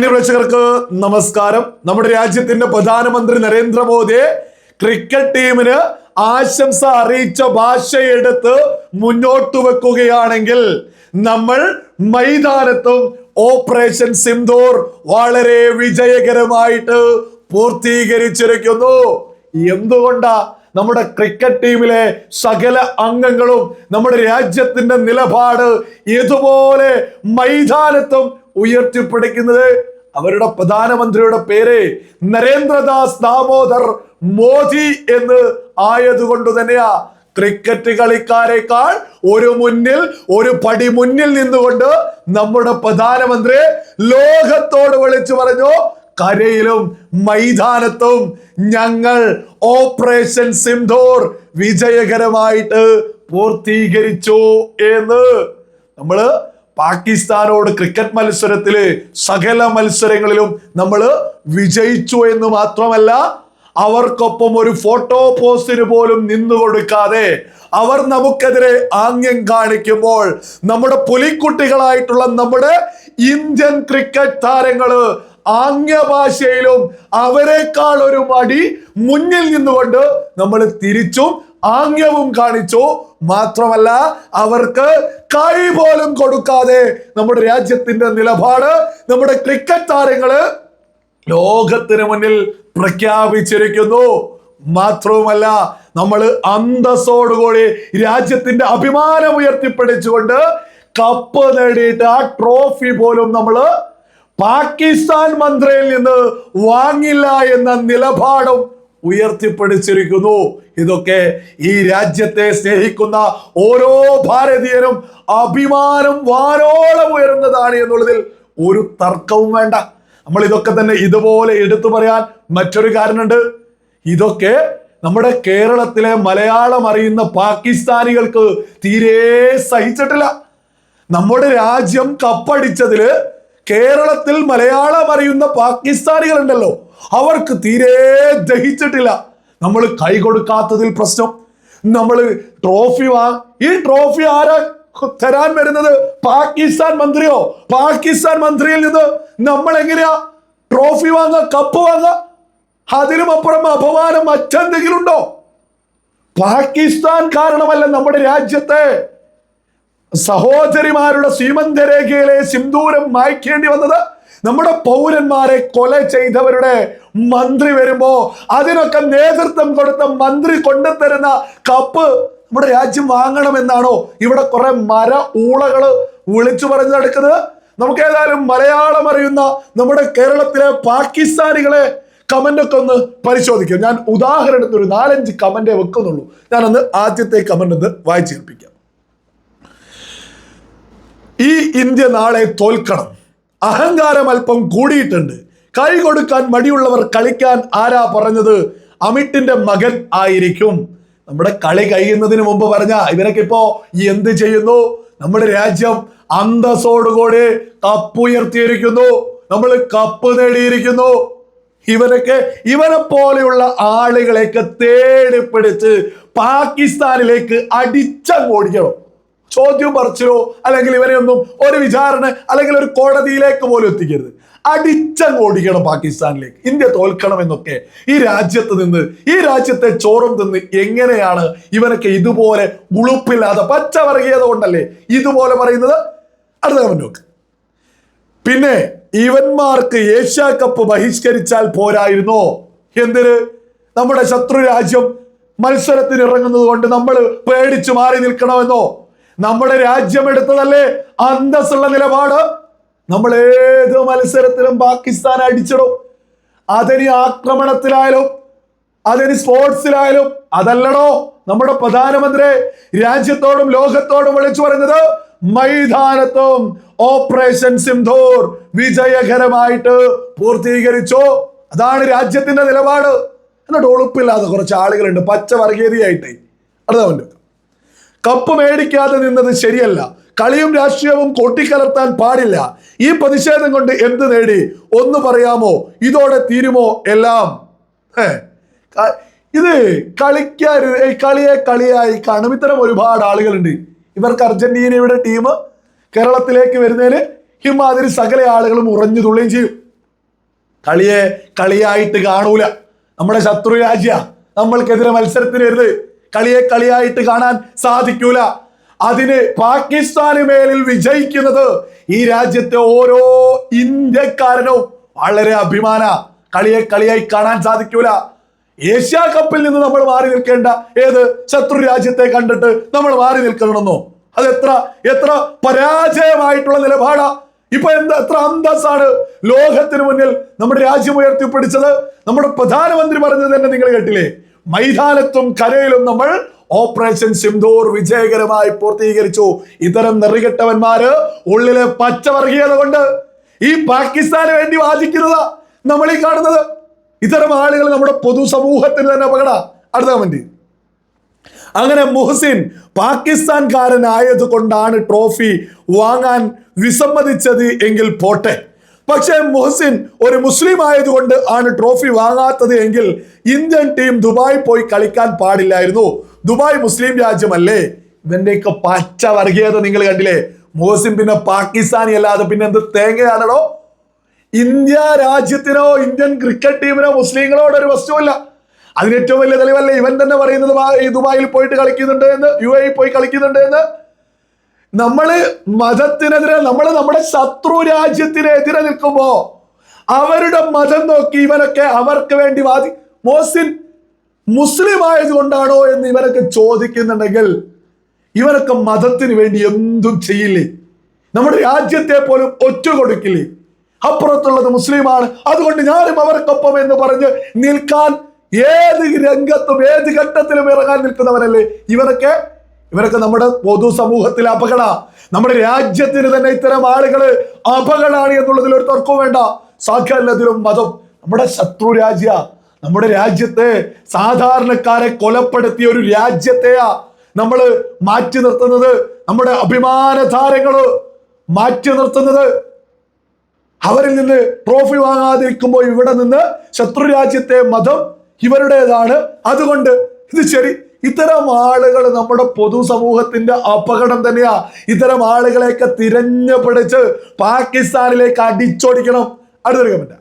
പ്രേക്ഷകർക്ക് നമസ്കാരം. നമ്മുടെ രാജ്യത്തിന്റെ പ്രധാനമന്ത്രി നരേന്ദ്രമോദി ക്രിക്കറ്റ് ടീമിന് ആശംസ അറിയിച്ച ഭാഷയെടുത്ത് മുന്നോട്ട് വെക്കുകയാണെങ്കിൽ നമ്മൾ മൈതാനത്തും ഓപ്പറേഷൻ സിന്ദൂർ വളരെ വിജയകരമായിട്ട് പൂർത്തീകരിച്ചിരിക്കുന്നു. എന്തുകൊണ്ടാ? നമ്മുടെ ക്രിക്കറ്റ് ടീമിലെ സകല അംഗങ്ങളും നമ്മുടെ രാജ്യത്തിന്റെ നിലപാട് ഇതുപോലെ മൈതാനത്തും ഉയർത്തിപ്പിടിക്കുന്നത് അവരുടെ പ്രധാനമന്ത്രിയുടെ പേര് നരേന്ദ്രദാസ് ദാമോദർ മോദി എന്ന് ആയതുകൊണ്ട് തന്നെയാ ക്രിക്കറ്റ് കളിക്കാരെക്കാൾ ഒരു മുന്നിൽ ഒരു പടി മുന്നിൽ നിന്നുകൊണ്ട് നമ്മുടെ പ്രധാനമന്ത്രി ലോകത്തോട് വിളിച്ചു പറഞ്ഞു കരയിലും മൈതാനത്തും ഞങ്ങൾ ഓപ്പറേഷൻ സിംധോർ വിജയകരമായിട്ട് പൂർത്തീകരിച്ചു എന്ന്. നമ്മൾ പാകിസ്ഥാനോട് ക്രിക്കറ്റ് മത്സരത്തിൽ സകല മത്സരങ്ങളിലും നമ്മൾ വിജയിച്ചു എന്ന് മാത്രമല്ല അവർക്കൊപ്പം ഒരു ഫോട്ടോ പോസ്റ്റിന് പോലും നിന്നു കൊടുക്കാതെ അവർ നമുക്കെതിരെ ആംഗ്യം കാണിക്കുമ്പോൾ നമ്മുടെ പുലിക്കുട്ടികളായിട്ടുള്ള നമ്മുടെ ഇന്ത്യൻ ക്രിക്കറ്റ് താരങ്ങൾ ആംഗ്യഭാഷയിലും അവരെക്കാൾ ഒരു മടി മുന്നിൽ നിന്നുകൊണ്ട് നമ്മൾ തിരിച്ചും ആംഗ്യവും കാണിച്ചു. മാത്രമല്ല അവർക്ക് കൈ പോലും കൊടുക്കാതെ നമ്മുടെ രാജ്യത്തിന്റെ നിലപാട് നമ്മുടെ ക്രിക്കറ്റ് താരങ്ങൾ ലോകത്തിന് മുന്നിൽ പ്രഖ്യാപിച്ചിരിക്കുന്നു. മാത്രവുമല്ല നമ്മൾ അന്തസ്സോടുകൂടി രാജ്യത്തിന്റെ അഭിമാനം ഉയർത്തിപ്പിടിച്ചുകൊണ്ട് കപ്പ് നേടിയിട്ട് ആ ട്രോഫി പോലും നമ്മൾ പാകിസ്ഥാൻ മന്ത്രിയിൽ നിന്ന് വാങ്ങില്ല എന്ന നിലപാടും ഉയർത്തിപ്പിടിച്ചിരിക്കുന്നു ഇതൊക്കെ ഈ രാജ്യത്തെ സ്നേഹിക്കുന്ന ഓരോ ഭാരതീയനും അഭിമാനം വാനോളം ഉയരുന്നതാണ് എന്നുള്ളതിൽ ഒരു തർക്കവും വേണ്ട. നമ്മൾ ഇതൊക്കെ തന്നെ ഇതുപോലെ എടുത്തു പറയാൻ മറ്റൊരു കാരണമുണ്ട്. ഇതൊക്കെ നമ്മുടെ കേരളത്തിലെ മലയാളം അറിയുന്ന പാകിസ്ഥാനികൾക്ക് തീരെ സഹിച്ചിട്ടില്ല. നമ്മുടെ രാജ്യം കപ്പടിച്ചതിൽ കേരളത്തിൽ മലയാളം അറിയുന്ന പാകിസ്ഥാനികൾ ഉണ്ടല്ലോ അവർക്ക് തീരെ ദഹിച്ചിട്ടില്ല. നമ്മൾ കൈ കൊടുക്കാത്തതിൽ പ്രശ്നം. നമ്മൾ ട്രോഫി വാ ഈ ട്രോഫി ആരാ തരാൻ വരുന്നത്? പാകിസ്ഥാൻ മന്ത്രിയോ? പാകിസ്ഥാൻ മന്ത്രിയിൽ നിന്ന് നമ്മൾ എങ്ങനെയാ ട്രോഫി വാങ്ങ കപ്പ് വാങ്ങ? അതിനും അപ്പുറം അപമാനം മറ്റെന്തെങ്കിലും ഉണ്ടോ? പാകിസ്ഥാൻ കാരണമല്ല നമ്മുടെ രാജ്യത്തെ. സഹോദരിമാരുടെ സീമന്തരേഖയിലെ സിന്ദൂരം മായ്ക്കേണ്ടി വന്നത് നമ്മുടെ പൗരന്മാരെ കൊല ചെയ്തവരുടെ മന്ത്രി വരുമ്പോ അതിനൊക്കെ നേതൃത്വം കൊടുത്ത മന്ത്രി കൊണ്ടുതരുന്ന കപ്പ് നമ്മുടെ രാജ്യം വാങ്ങണമെന്നാണോ ഇവിടെ കുറെ മര ഊളകൾ വിളിച്ചു പറഞ്ഞു നടക്കുന്നത്? നമുക്ക് ഏതായാലും മലയാളം അറിയുന്ന നമ്മുടെ കേരളത്തിലെ പാകിസ്ഥാനികളെ കമന്റ് ഒക്കെ ഒന്ന് പരിശോധിക്കാം. ഞാൻ ഉദാഹരണത്തിന് ഒരു നാലഞ്ച് കമന്റേ വെക്കുന്നുള്ളൂ. ഞാനൊന്ന് ആദ്യത്തെ കമന്റ് ഒന്ന് വായിച്ചു കേൾപ്പിക്കാം ഈ ഇന്ത്യ നാളെ തോൽക്കണം. അഹങ്കാരം അല്പം കൂടിയിട്ടുണ്ട്. കൈ കൊടുക്കാൻ മടിയുള്ളവർ കളിക്കാൻ ആരാ പറഞ്ഞത്? അമിട്ടിന്റെ മകൻ ആയിരിക്കും. നമ്മുടെ കളി കഴിയുന്നതിന് മുമ്പ് പറഞ്ഞ ഇവരൊക്കെ ഇപ്പോ എന്ത് ചെയ്യുന്നു? നമ്മുടെ രാജ്യം അന്തസ്സോടുകൂടി കപ്പുയർത്തിയിരിക്കുന്നു നമ്മൾ കപ്പ് നേടിയിരിക്കുന്നു. ഇവരൊക്കെ ഇവരെ പോലെയുള്ള ആളുകളെയൊക്കെ തേടിപ്പിടിച്ച് പാകിസ്ഥാനിലേക്ക് അടിച്ചങ്ങോടിക്കണം ചോദ്യം പറിച്ചോ അല്ലെങ്കിൽ ഇവരെ ഒന്നും ഒരു വിചാരണ അല്ലെങ്കിൽ ഒരു കോടതിയിലേക്ക് പോലും എത്തിക്കരുത്. അടിച്ചങ്ങോടിക്കണം പാകിസ്ഥാനിലേക്ക്. ഇന്ത്യ തോൽക്കണം എന്നൊക്കെ ഈ രാജ്യത്ത് നിന്ന് ഈ രാജ്യത്തെ ചോറും നിന്ന് എങ്ങനെയാണ് ഇവരൊക്കെ ഇതുപോലെ ഉളുപ്പില്ലാതെ പച്ച വർഗീയത കൊണ്ടല്ലേ ഇതുപോലെ പറയുന്നത്? അടുത്ത നോക്ക്. പിന്നെ ഇവന്മാർക്ക് ഏഷ്യ കപ്പ് ബഹിഷ്കരിച്ചാൽ പോരായിരുന്നോ? എന്തിന്? നമ്മുടെ ശത്രു രാജ്യം മത്സരത്തിന് ഇറങ്ങുന്നത് കൊണ്ട് നമ്മൾ പേടിച്ചു മാറി നിൽക്കണമെന്നോ? നമ്മുടെ രാജ്യം എടുത്തതല്ലേ? അന്തസ്സുള്ള നിലപാട്. നമ്മൾ ഏത് മത്സരത്തിലും പാകിസ്ഥാൻ അടിച്ചിടും. അതിന് ആക്രമണത്തിലായാലും അതിന് സ്പോർട്സിലായാലും അതല്ലടോ. നമ്മുടെ പ്രധാനമന്ത്രി രാജ്യത്തോടും ലോകത്തോടും വിളിച്ചു പറയുന്നത് മൈതാനത്തും ഓപ്പറേഷൻ സിന്ധൂർ വിജയകരമായിട്ട് പൂർത്തീകരിച്ചു. അതാണ് രാജ്യത്തിന്റെ നിലപാട്. എന്നിട്ട് ഒളുപ്പില്ലാതെ കുറച്ച് ആളുകളുണ്ട്. പച്ച വർഗീയതയായിട്ട്. കപ്പ് മേടിക്കാതെ നിന്നത് ശരിയല്ല. കളിയും രാഷ്ട്രീയവും കൂട്ടിക്കലർത്താൻ പാടില്ല. ഈ പ്രതിഷേധം കൊണ്ട് എന്ത് നേടി? ഒന്ന് പറയാമോ? ഇതോടെ തീരുമോ എല്ലാം? ഇത് കളിക്കാൻ കളിയെ കളിയായി കാണും. ഇത്തരം ഒരുപാട് ആളുകളുണ്ട്. ഇവർക്ക് അർജന്റീനയുടെ ടീം കേരളത്തിലേക്ക് വരുന്നതിന് ഇമാതിരി സകല ആളുകളും ഉറഞ്ഞു തുള്ളുകയും ചെയ്യും. കളിയെ കളിയായിട്ട് കാണൂല. നമ്മുടെ ശത്രു രാജ്യ നമ്മൾക്കെതിരെ മത്സരത്തിന് വരുത് കളിയെ കളിയായിട്ട് കാണാൻ സാധിക്കൂല. അതിന് പാകിസ്ഥാന് മേലിൽ വിജയിക്കുന്നത് ഈ രാജ്യത്തെ ഓരോ ഇന്ത്യക്കാരനും വളരെ അഭിമാന. കളിയെ കളിയായി കാണാൻ സാധിക്കൂല. ഏഷ്യ കപ്പിൽ നിന്ന് നമ്മൾ മാറി നിൽക്കേണ്ട ഏത് ശത്രു രാജ്യത്തെ കണ്ടിട്ട് നമ്മൾ മാറി നിൽക്കണമെന്നോ? അത് എത്ര എത്ര പരാജയമായിട്ടുള്ള നിലപാടാ. ഇപ്പൊ എന്താ എത്ര അന്തസ്സാണ് ലോകത്തിന് മുന്നിൽ നമ്മുടെ രാജ്യം ഉയർത്തിപ്പിടിച്ചത്? നമ്മുടെ പ്രധാനമന്ത്രി പറഞ്ഞത് തന്നെ നിങ്ങൾ കേട്ടില്ലേ? മൈതാനത്തും കരയിലും നമ്മൾ ഓപ്പറേഷൻ സിന്ധൂർ വിജയകരമായി പൂർത്തീകരിച്ചു. ഇത്തരം നെറികെട്ടവന്മാര് ഉള്ളിലെ പച്ചവർഗീയത കൊണ്ട് ഈ പാകിസ്ഥാന് വേണ്ടി വാദിക്കുന്നതാ നമ്മൾ ഈ കാണുന്നത്. ഇത്തരം ആളുകൾ നമ്മുടെ പൊതുസമൂഹത്തിന് തന്നെ അപകട. അടുത്ത കമന്റ് അങ്ങനെ മുഹസിൻ പാകിസ്ഥാൻകാരനായത് കൊണ്ടാണ് ട്രോഫി വാങ്ങാൻ വിസമ്മതിച്ചത് എങ്കിൽ പോട്ടെ. പക്ഷേ മുഹസിൻ ഒരു മുസ്ലിം ആയതുകൊണ്ട് ആണ് ട്രോഫി വാങ്ങാത്തത് എങ്കിൽ ഇന്ത്യൻ ടീം ദുബായ് പോയി കളിക്കാൻ പാടില്ലായിരുന്നു. ദുബായ് മുസ്ലിം രാജ്യമല്ലേ? ഇവന്റെയൊക്കെ പച്ച വർഗീയത നിങ്ങൾ കണ്ടില്ലേ? മുഹസിൻ പിന്നെ പാകിസ്ഥാനി അല്ലാതെ പിന്നെ എന്ത് തേങ്ങയാണോ ഇന്ത്യ രാജ്യത്തിനോ ഇന്ത്യൻ ക്രിക്കറ്റ് ടീമിനോ മുസ്ലിങ്ങളോട് ഒരു വസ്തുവല്ല. അതിന് ഏറ്റവും വലിയ തെളിവല്ലേ ഇവൻ തന്നെ പറയുന്നത് ദുബായിൽ പോയിട്ട് കളിക്കുന്നുണ്ട് എന്ന് യു എ പോയി കളിക്കുന്നുണ്ട് എന്ന്. നമ്മൾ മതത്തിനെതിരെ നമ്മൾ നമ്മുടെ ശത്രു രാജ്യത്തിനെതിരെ നിൽക്കുമ്പോ അവരുടെ മതം നോക്കി ഇവരൊക്കെ അവർക്ക് വേണ്ടി വാദി മോസിൻ മുസ്ലിം ആയതുകൊണ്ടാണോ എന്ന് ഇവരൊക്കെ ചോദിക്കുന്നുണ്ടെങ്കിൽ ഇവരൊക്കെ മതത്തിന് വേണ്ടി എന്തും ചെയ്യില്ലേ? നമ്മുടെ രാജ്യത്തെ പോലും ഒറ്റ കൊടുക്കില്ലേ? അപ്പുറത്തുള്ളത് മുസ്ലിമാണ്. അതുകൊണ്ട് ഞാനും അവർക്കൊപ്പം എന്ന് പറഞ്ഞ് നിൽക്കാൻ ഏത് രംഗത്തും ഏത് ഘട്ടത്തിലും ഇറങ്ങാൻ നിൽക്കുന്നവരല്ലേ? ഇവരൊക്കെ ഇവരൊക്കെ നമ്മുടെ പൊതു സമൂഹത്തിൽ അപകട. നമ്മുടെ രാജ്യത്തിന് തന്നെ ഇത്തരം ആളുകൾ അപകടമാണ് എന്നുള്ളതിൽ ഒരു തർക്കവും വേണ്ട. സാഖ്യല്ലതിലും മതം നമ്മുടെ ശത്രു രാജ്യ. നമ്മുടെ രാജ്യത്തെ സാധാരണക്കാരെ കൊലപ്പെടുത്തിയ ഒരു രാജ്യത്തെയാ നമ്മൾ മാറ്റി നിർത്തുന്നത്. നമ്മുടെ അഭിമാന താരങ്ങൾ മാറ്റി നിർത്തുന്നത്. അവരിൽ നിന്ന് ട്രോഫി വാങ്ങാതിരിക്കുമ്പോൾ ഇവിടെ നിന്ന് ശത്രു രാജ്യത്തെ മതം ഇവരുടേതാണ്. അതുകൊണ്ട് ഇത് ശരി ഇത്തരം ആളുകൾ നമ്മുടെ പൊതുസമൂഹത്തിന്റെ അപകടം തന്നെയാ. ഇത്തരം ആളുകളെയൊക്കെ തിരഞ്ഞു പിടിച്ച് പാകിസ്ഥാനിലേക്ക് അടിച്ചോടിക്കണം. അടുത്തൊരു കമന്റ്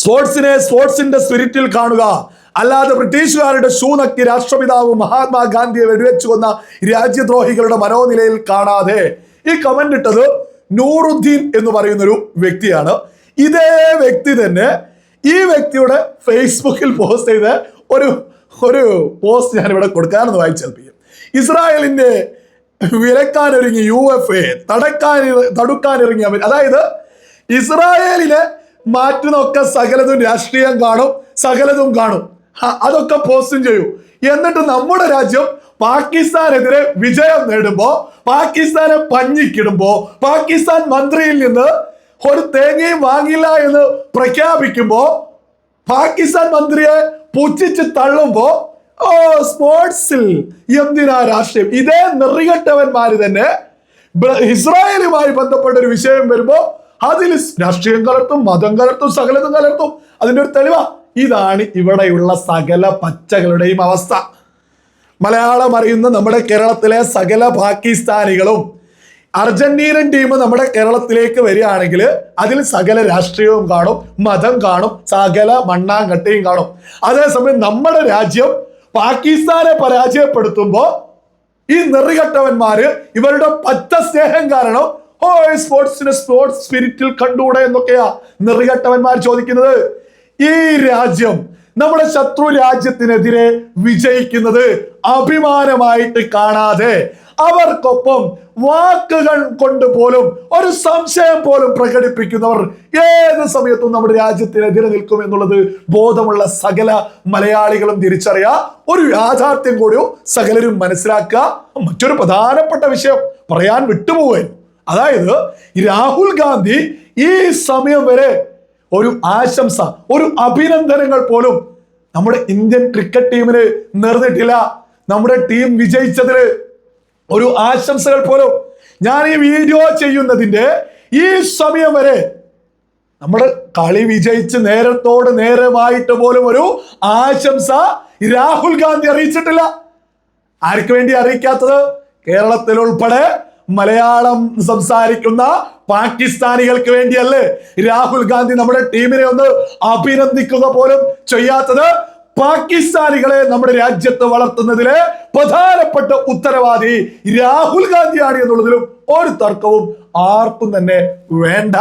സ്പോർട്സിനെ സ്പോർട്സിന്റെ സ്പിരിറ്റിൽ കാണുക. അല്ലാതെ ബ്രിട്ടീഷുകാരുടെ ഷൂ നക്കി രാഷ്ട്രപിതാവ് മഹാത്മാഗാന്ധിയെ വെടിവെച്ചു കൊന്ന രാജ്യദ്രോഹികളുടെ മനോനിലയിൽ കാണാതെ. ഈ കമന്റ് ഇട്ടത് നൂറുദ്ദീൻ എന്ന് പറയുന്ന ഒരു വ്യക്തിയാണ്. ഇതേ വ്യക്തി തന്നെ ഈ വ്യക്തിയുടെ ഫേസ്ബുക്കിൽ പോസ്റ്റ് ചെയ്ത ഒരു ഒരു പോസ്റ്റ് ഞാൻ ഇവിടെ കൊടുക്കാനെന്ന് വായിച്ചേൽപ്പിക്കും ഇസ്രായേലിന്റെ വിലക്കാനൊരുങ്ങി യു എഫ് എ തടക്കാൻ തടുക്കാനിറങ്ങിയ അവർ അതായത് ഇസ്രായേലിനെ മാറ്റുന്നൊക്കെ സകലതും രാഷ്ട്രീയം കാണും സകലതും കാണും. അതൊക്കെ പോസ്റ്റും ചെയ്യൂ. എന്നിട്ട് നമ്മുടെ രാജ്യം പാകിസ്ഥാനെതിരെ വിജയം നേടുമ്പോ പാകിസ്ഥാനെ പഞ്ഞിക്കിടുമ്പോ പാകിസ്ഥാൻ മന്ത്രിയിൽ നിന്ന് ഒരു തേങ്ങയും വാങ്ങില്ല എന്ന് പ്രഖ്യാപിക്കുമ്പോ പാകിസ്ഥാൻ മന്ത്രിയെ പുച്ഛിച്ച് തള്ളുമ്പോ ഓ സ്പോർട്സിൽ എന്തിനാ രാഷ്ട്രീയം? ഇതേ നെറികെട്ടവന്മാര് തന്നെ ഇസ്രായേലുമായി ബന്ധപ്പെട്ട ഒരു വിഷയം വരുമ്പോ അതിൽ രാഷ്ട്രീയം കലർത്തും മതം കലർത്തും സകലതും കലർത്തും. അതിന്റെ ഒരു തെളിവാ ഇതാണ് ഇവിടെയുള്ള സകല പച്ചകളുടെയും അവസ്ഥ. മലയാളം അറിയുന്ന നമ്മുടെ കേരളത്തിലെ സകല പാകിസ്ഥാനികളും അർജന്റീനൻ ടീം നമ്മുടെ കേരളത്തിലേക്ക് വരികയാണെങ്കിൽ അതിൽ സകല രാഷ്ട്രീയവും കാണും മതം കാണും സകല മണ്ണാങ്കട്ടയും കാണും. അതേസമയം നമ്മുടെ രാജ്യം പാകിസ്ഥാനെ പരാജയപ്പെടുത്തുമ്പോ ഈ നെറികെട്ടവന്മാര് ഇവരുടെ പച്ച സ്നേഹം കാരണം ഓ സ്പോർട്സിന് സ്പോർട്സ് സ്പിരിറ്റിൽ കണ്ടുകൂടെ എന്നൊക്കെയാ നെറികെട്ടവന്മാർ ചോദിക്കുന്നത്. ഈ രാജ്യം നമ്മുടെ ശത്രു രാജ്യത്തിനെതിരെ വിജയിക്കുന്നത് അഭിമാനമായിട്ട് കാണാതെ അവർക്കൊപ്പം വാക്കുകൾ കൊണ്ട് പോലും ഒരു സംശയം പോലും പ്രകടിപ്പിക്കുന്നവർ ഏത് സമയത്തും നമ്മുടെ രാജ്യത്തിനെതിരെ നിൽക്കും എന്നുള്ളത് ബോധമുള്ള സകല മലയാളികളും തിരിച്ചറിയുക ഒരു യാഥാർത്ഥ്യം കൂടിയോ സകലരും മനസ്സിലാക്കുക. മറ്റൊരു പ്രധാനപ്പെട്ട വിഷയം പറയാൻ വിട്ടുപോകാൻ അതായത് രാഹുൽ ഗാന്ധി ഈ സമയം വരെ ഒരു ആശംസ ഒരു അഭിനന്ദനങ്ങൾ പോലും നമ്മുടെ ഇന്ത്യൻ ക്രിക്കറ്റ് ടീമിന് നേർന്നിട്ടില്ല. നമ്മുടെ ടീം വിജയിച്ചതിന് ഒരു ആശംസകൾ പോലും. ഞാൻ ഈ വീഡിയോ ചെയ്യുന്നതിന്റെ ഈ സമയം വരെ നമ്മൾ കളി വിജയിച്ച് നേരത്തോട് നേരമായിട്ട് പോലും ഒരു ആശംസ രാഹുൽ ഗാന്ധി അറിയിച്ചിട്ടില്ല. ആർക്ക് വേണ്ടി അറിയിക്കാത്തത്? കേരളത്തിൽ ഉൾപ്പെടെ മലയാളം സംസാരിക്കുന്ന പാകിസ്ഥാനികൾക്ക് വേണ്ടിയല്ലേ രാഹുൽ ഗാന്ധി നമ്മുടെ ടീമിനെ ഒന്ന് അഭിനന്ദിക്കുക പോലും ചെയ്യാത്തത്? പാകിസ്ഥാനികളെ നമ്മുടെ രാജ്യത്ത് വളർത്തുന്നതിലെ പ്രധാനപ്പെട്ട ഉത്തരവാദി രാഹുൽ ഗാന്ധിയാണ് എന്നുള്ളതിലും ഒരു തർക്കവും ആർക്കും തന്നെ വേണ്ട.